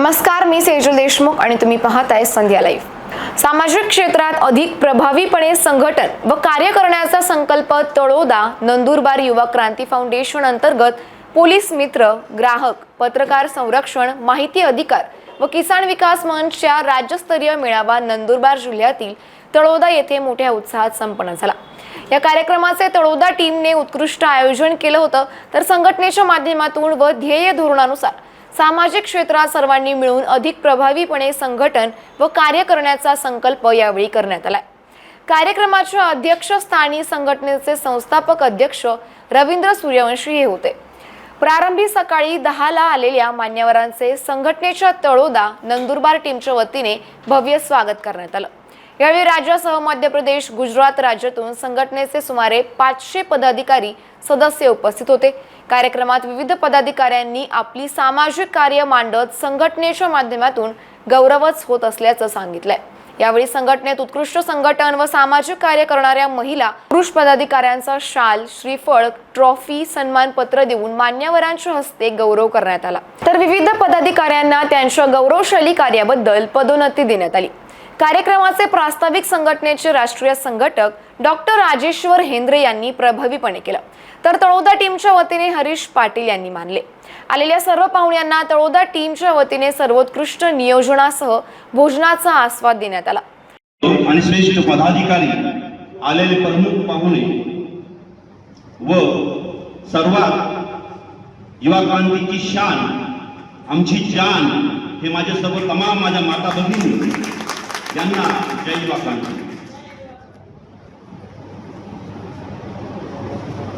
नमस्कार मी सेजल देशमुख आणि तुम्ही पाहताय संध्या लाईव्ह. सामाजिक क्षेत्रात अधिक प्रभावीपणे संघटन व कार्य करण्याचा संकल्प तळोदा नंदुरबार युवा क्रांती फाउंडेशन अंतर्गत पोलीस मित्र ग्राहक पत्रकार संरक्षण माहिती अधिकार व किसान विकास मंचच्या राज्यस्तरीय मेळावा नंदुरबार जिल्ह्यातील तळोदा येथे मोठ्या उत्साहात संपन्न झाला. या कार्यक्रमाचे तळोदा टीमने उत्कृष्ट आयोजन केलं होतं. तर संघटनेच्या माध्यमातून व ध्येय धोरणानुसार सामाजिक क्षेत्रात सर्वांनी मिळून अधिक प्रभावीपणे संघटन व कार्य करण्याचा संकल्प यावेळी करण्यात आला कार्यक्रमाच्या अध्यक्षस्थानी संघटनेचे संस्थापक अध्यक्ष रवींद्र सूर्यवंशी हे होते. प्रारंभी सकाळी दहाला आलेल्या मान्यवरांचे संघटनेच्या तळोदा नंदुरबार टीमच्या वतीने भव्य स्वागत करण्यात आलं. यावेळी राज्यासह मध्य प्रदेश गुजरात राज्यातून संघटनेचे सुमारे पाचशे पदाधिकारी सदस्य उपस्थित होते. कार्यक्रमात विविध पदाधिकाऱ्यांनी आपली सामाजिक कार्य मांडत संघटनेच्या माध्यमातून गौरवच होत असल्याचं सांगितलंय. यावेळी संघटनेत उत्कृष्ट संघटन व सामाजिक कार्य करणाऱ्या महिला पुरुष पदाधिकाऱ्यांचा शाल श्रीफळ ट्रॉफी सन्मानपत्र देऊन मान्यवरांच्या हस्ते गौरव करण्यात आला. तर विविध पदाधिकाऱ्यांना त्यांच्या गौरवशाली कार्याबद्दल पदोन्नती देण्यात आली. कार्यक्रमाचे प्रास्ताविक संघटनेचे राष्ट्रीय संघटक डॉक्टर राजेश्वर हेंद्रे यांनी प्रभावीपणे केलं. तर तळोदा टीमच्या वतीने हरीश पाटील यांनी मानले. आलेल्या सर्व पाहुण्यांना तळोदा टीमच्या वतीने सर्वोत्कृष्ट नियोजनासह भोजनाचा आस्वाद देण्यात आला. आणि श्रेष्ठ पदाधिकारी आलेले प्रमुख पाहुणे व सर्वात युवा क्रांतीची शान आमची जान हे माझ्यासोबत तमाम माझ्या माता भगिनी यांना जय युवा क्रांती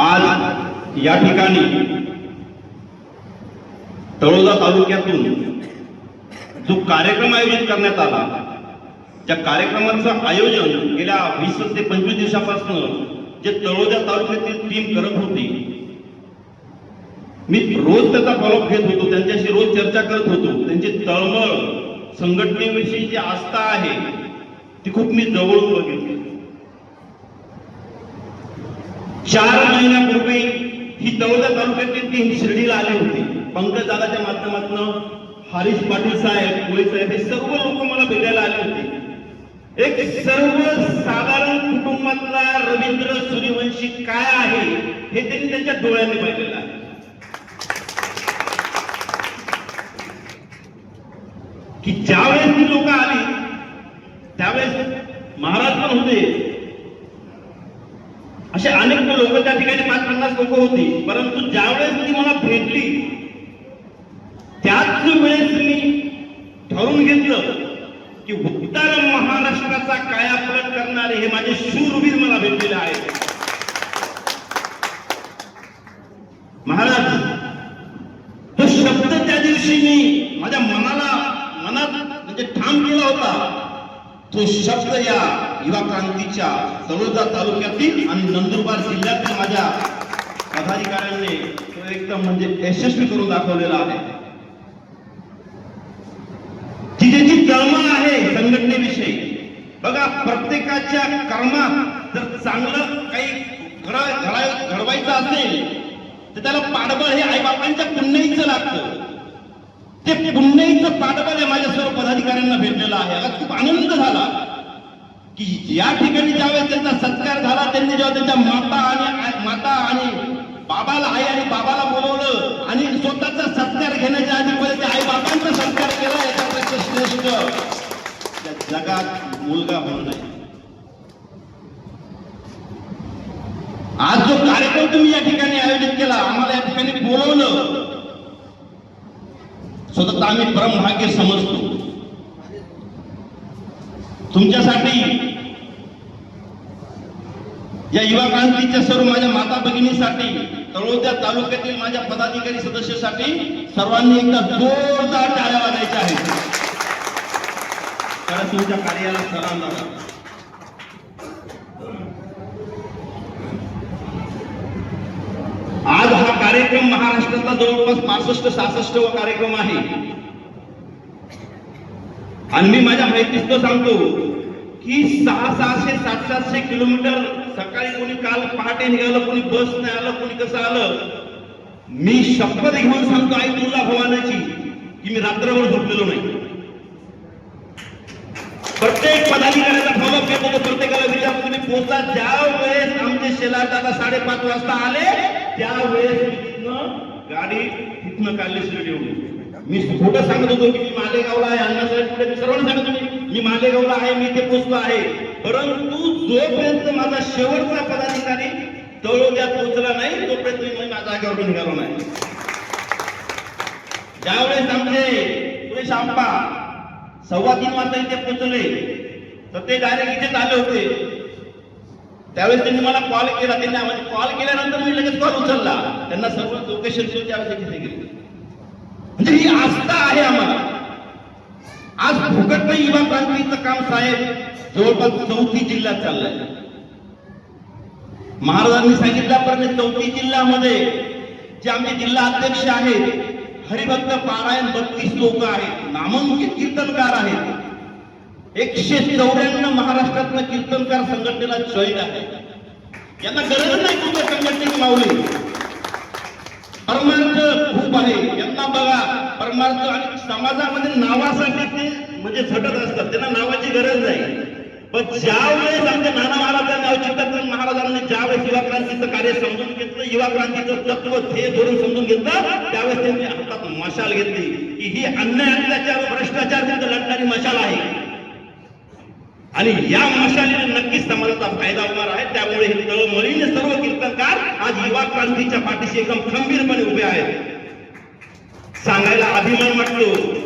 आज या ठिकाणी तळोदा तालुक्यातून जो कार्यक्रम आयोजित करण्यात आला त्या कार्यक्रमाचं आयोजन गेल्या वीस ते पंचवीस दिवसापासून जे तळोजा तालुक्यातील टीम करत होती मी रोज त्याचा फॉलोअप घेत होतो त्यांच्याशी रोज चर्चा करत होतो. त्यांची तळमळ संघटनेविषयी जी आस्था आहे ती खूप मी जवळून बघितली. चार महिन्यापूर्वी ही तळोजा तालुक्यातील टीम शिर्डीला आली होती. पंकज दादाच्या माध्यमातून हरीश पाटील साहेब कोळी साहेब हे सर्व लोक मला भेटायला आले होते. एक सर्व साधारण कुटुंबातला रवींद्र सूर्यवंशी काय आहे हे त्यांनी त्यांच्या डोळ्यांनी पाहिलेलं आहे. की ज्यावेळेस ती लोक आली त्यावेळेस महाराज पण होते असे अनेक लोक त्या ठिकाणी पाच पन्नास लोक होती परंतु ज्यावेळेस ती मला भेटली त्याच वेळेस मी ठरवून घेतलं की उत्तर महाराष्ट्राचा कायापलट करणारे हे माझे शूरवीर मला भेटलेले आहेत. महाराज तो शब्द त्या दिवशी मी माझ्या मनाला मनात म्हणजे ठाम केला होता. तो शब्द या युवा क्रांतीच्या तळोजा तालुक्यातील आणि नंदुरबार जिल्ह्यातील माझ्या पदाधिकाऱ्यांनी तो एकदम म्हणजे यशस्वी करून दाखवलेला आहे. ती ज्याची तळमळ आहे संघटनेविषयी बघा प्रत्येकाच्या कर्मात जर चांगलं काही घडवायचं असेल तर त्याला पाठबळ हे आईबापांच्या पुण्याईचं लागतं. ते पुण्याईचं पाठबळ हे माझ्या सर्व पदाधिकाऱ्यांना भेटलेलं आहे. याला खूप आनंद झाला की या ठिकाणी ज्यावेळेस त्यांचा सत्कार झाला त्यांनी जेव्हा त्यांच्या माता आणि माता आणि बाबाला आई आणि बाबाला बोलवलं आणि स्वतःचा सत्कार घेण्याच्या आधी पहिले त्या आई बाबांचा सत्कार केला याच्यापेक्षा श्रेष्ठ. त्या जगात मुलगा म्हणून नये. आज जो कार्यक्रम तुम्ही या ठिकाणी आयोजित केला आम्हाला या ठिकाणी बोलवलं. स्वतः आम्ही परमभाग्य समजतो. तुमच्यासाठी या युवा क्रांतीच्या सर्व माझ्या माता भगिनीसाठी तळोजा तालुक्यातील माझ्या पदाधिकारी सदस्यासाठी सर्वांनी एकदा जोरदार टाळ्या वाजायच्या आहेत. कारण तुमच्या कार्याला सलाम झाला आज हा कार्यक्रम महाराष्ट्रातला जवळपास पासष्ट सहासष्ट व कार्यक्रम आहे. आणि मी माझ्या माहितीच सांगतो की सहा सहाशे सात सातशे किलोमीटर सकाळी कोणी काल पहाटे निघालं कोणी बस नाही आलं कोणी कसं आलं? मी शपथ घेऊन सांगतो आई तुला भवानाची की मी रात्रभर झोपलेलो नाही. प्रत्येक पदाधिकाऱ्याचा फॉलोअप घेत होतो प्रत्येकाला विचारतो तुम्ही पोहोचता ज्या वेळेस आमचे शेलार दादा साडेपाच वाजता आले त्यावेळेस मी तिथनं गाडी तिथनं काढली शिर्डीहून मी खोटं सांगत होतो की मी मालेगावला आहे अण्णासाहेब पुढे मी सर्वांना सांगत होतो मी मालेगावला आहे मी इथे पोचलो आहे. परंतु जोपर्यंत माझा शेवटचा पदाधिकारी तळोद्यात पोहोचला नाही तोपर्यंत मी माझ्या जागेवर निघालो नाही. ज्यावेळेस आमचे सुरेश शांपा सव्वा तीन वाजता इथे पोहोचले तर ते डायरेक्ट इथेच आले होते. त्यावेळेस त्यांनी मला कॉल केला त्यांनी कॉल केल्यानंतर मी लगेच कॉल उचलला. त्यांना सर्व लोकेशन सुरू त्यावेळेस तिथे गेले. म्हणजे ही आस्था आहे आम्हाला. आज फुकट युवा क्रांतीचं काम साहेब जवळपास चौथी जिल्हा चाललंय. महाराजांनी सांगितल्याप्रमाणे चौथी जिल्ह्यामध्ये जे आमचे जिल्हा अध्यक्ष आहेत हरिभक्त पारायण बत्तीस लोक आहेत नामांकित कीर्तनकार आहेत. एकशे चौऱ्याण्णव महाराष्ट्रातलं कीर्तनकार संघटनेला जॉईन आहे. यांना गरज नाही तुमच्या संघटनेत माऊली. परमार्थ खूप आहे. यांना बघा परमार्थ आणि समाजामध्ये नावासाठी ते म्हणजे झटत असतात. त्यांना नावाची गरज नाही. पण ज्यावेळेस आमच्या नाना महाराजांनी अवचितात्मक महाराजांनी ज्यावेळेस युवा क्रांतीचं कार्य समजून घेतलं युवा क्रांतीचं तत्व ध्येय धोरण समजून घेतलं त्यावेळेस त्यांनी हातात मशाल घेतली की ही अन्याय अत्याचार भ्रष्टाचार तिथं लढणारी मशाल आहे. आणि या मशालीने नक्कीच समाजाचा फायदा होणार आहे. त्यामुळे हे तळमळीने सर्व कीर्तनकार आज युवा क्रांतीच्या पाठीशी एकदम खंबीरपणे उभे आहेत. सांगायला अभिमान वाटतो.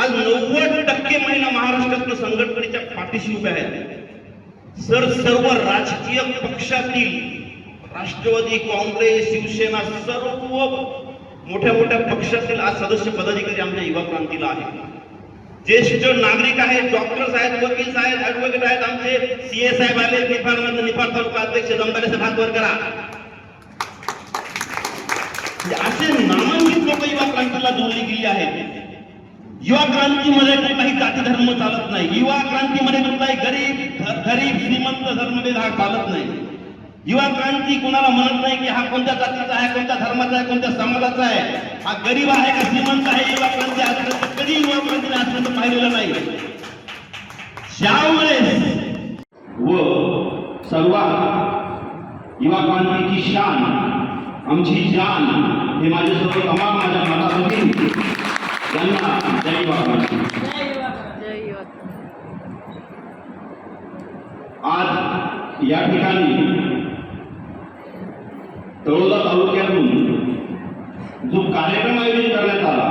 आज नव्वद टक्के महिला महाराष्ट्रातल्या संघटनेच्या पाठीशी उभ्या आहेत. सर सर्व राजकीय पक्षातील राष्ट्रवादी काँग्रेस शिवसेना सर्व मोठ्या मोठ्या पक्षातील आज सदस्य पदाधिकारी आमच्या युवा क्रांतीला आहेत. ज्येष्ठ नागरिक आहेत डॉक्टर्स आहेत वकील साहेब ऍडव्होकेट आहेत आमचे सीए साहेब आले निफाड मधून निफाड तालुका अध्यक्ष दमदारे साहेब हात वर करा. म्हणजे असे नामांकित लोक युवा क्रांतीला जोडली गेली आहेत. युवा क्रांतीमध्ये कुठलाही जाती धर्म चालत नाही. युवा क्रांतीमध्ये कुठलाही गरीब गरीब श्रीमंत धर्मभेद हा चालत नाही. युवा क्रांती कुणाला म्हणत नाही की हा कोणत्या जातीचा आहे कोणत्या धर्माचा आहे कोणत्या समाजाचा आहे? हा गरीब आहे का श्रीमंत आहे? युवा क्रांती आजपर्यंत कधी युवा क्रांतीने आजपर्यंत पाहिलेलं नाही. त्यामुळे व सर्वात युवा क्रांतीची शान आमची जान हे माझ्यासोबत तमाम माझ्या मनात जय आज या ठिकाणी तळोदा तालुक्यातून जो कार्यक्रम आयोजित करण्यात आला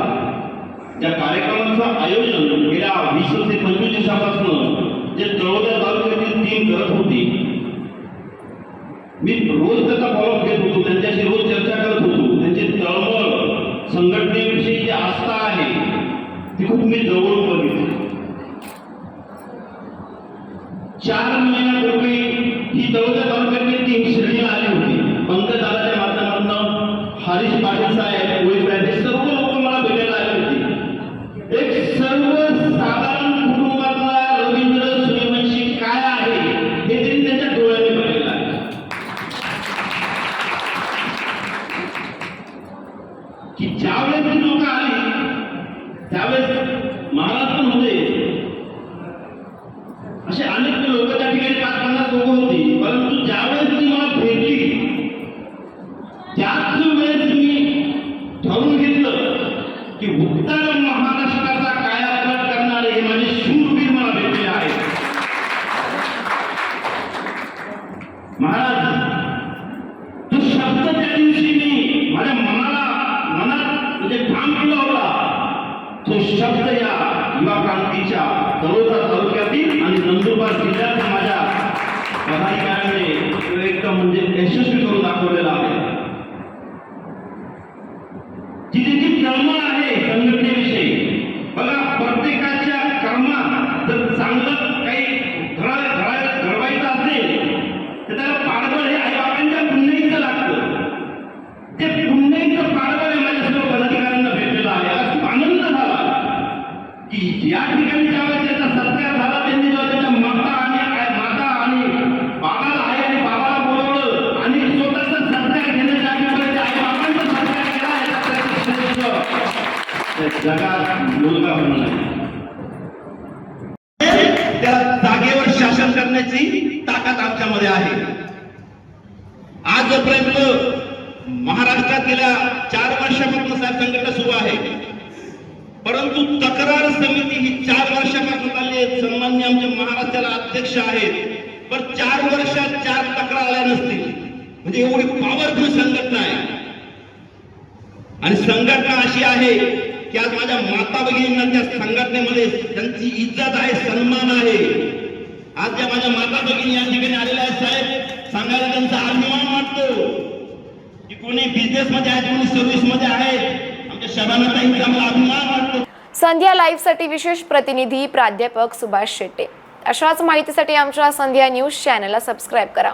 त्या कार्यक्रमाचं आयोजन गेल्या वीस ते पंचवीस दिवसापासून जे तळोदा तालुक्यातील टीम करत होती. मी रोज त्याचा फॉलोअप घेत होतो. त्यांच्या मी जवळून बघितलं. चार महिने कर्मात काही घडा घडा घडवायचं असेल तर त्याला पाठबळ हे आई बाबांच्या पुण्याईचं लागतं. ते पुण्याईचं पाठबळ माझ्या सर्व पदाधिकाऱ्यांना भेटलेलं आहे. खूप आनंद झाला की या ठिकाणी ज्यावेळेस त्याचा सत्कार झाला त्यांनी जेव्हा त्याच्या माता आणि माता आणि बाबाला आई आणि बाबाला बोलवलं आणि स्वतःचा सत्कार घेण्यासाठी आई बाबांचा सत्कार केला जगात मुलगा म्हणून आहे. त्याला जागेवर शासन करण्याची ताकद आमच्यामध्ये आहे आज जोपर्यंत महाराष्ट्रात गेल्या चार वर्षापासून साहेब संघटना सुरू आहे परंतु तक्रार समिती ही चार वर्षापासून आली आहे. सन्मान्य आमचे महाराष्ट्राला अध्यक्ष आहेत. पण चार वर्षात चार तक्रार आल्या नसतील. म्हणजे एवढी पॉवरफुल संघटना आहे. आणि संघटना अशी आहे की आज माझ्या माता भगिनींना त्या संघटनेमध्ये त्यांची इज्जत आहे सन्मान आहे. आज ज्या माझ्या माता भगिनी या ठिकाणी आलेल्या आहेत साहेब सांगायला त्यांचा अभिमान वाटतो की कोणी बिझनेस मध्ये आहेत कोणी सर्व्हिसमध्ये आहेत आमच्या शबानाताईंचा मला अभिमान वाटतो. संध्या लाईव्हसाठी विशेष प्रतिनिधी प्राध्यापक सुभाष शेट्टे. अशाच माहितीसाठी आमच्या संध्या न्यूज चॅनलला सबस्क्राईब करा.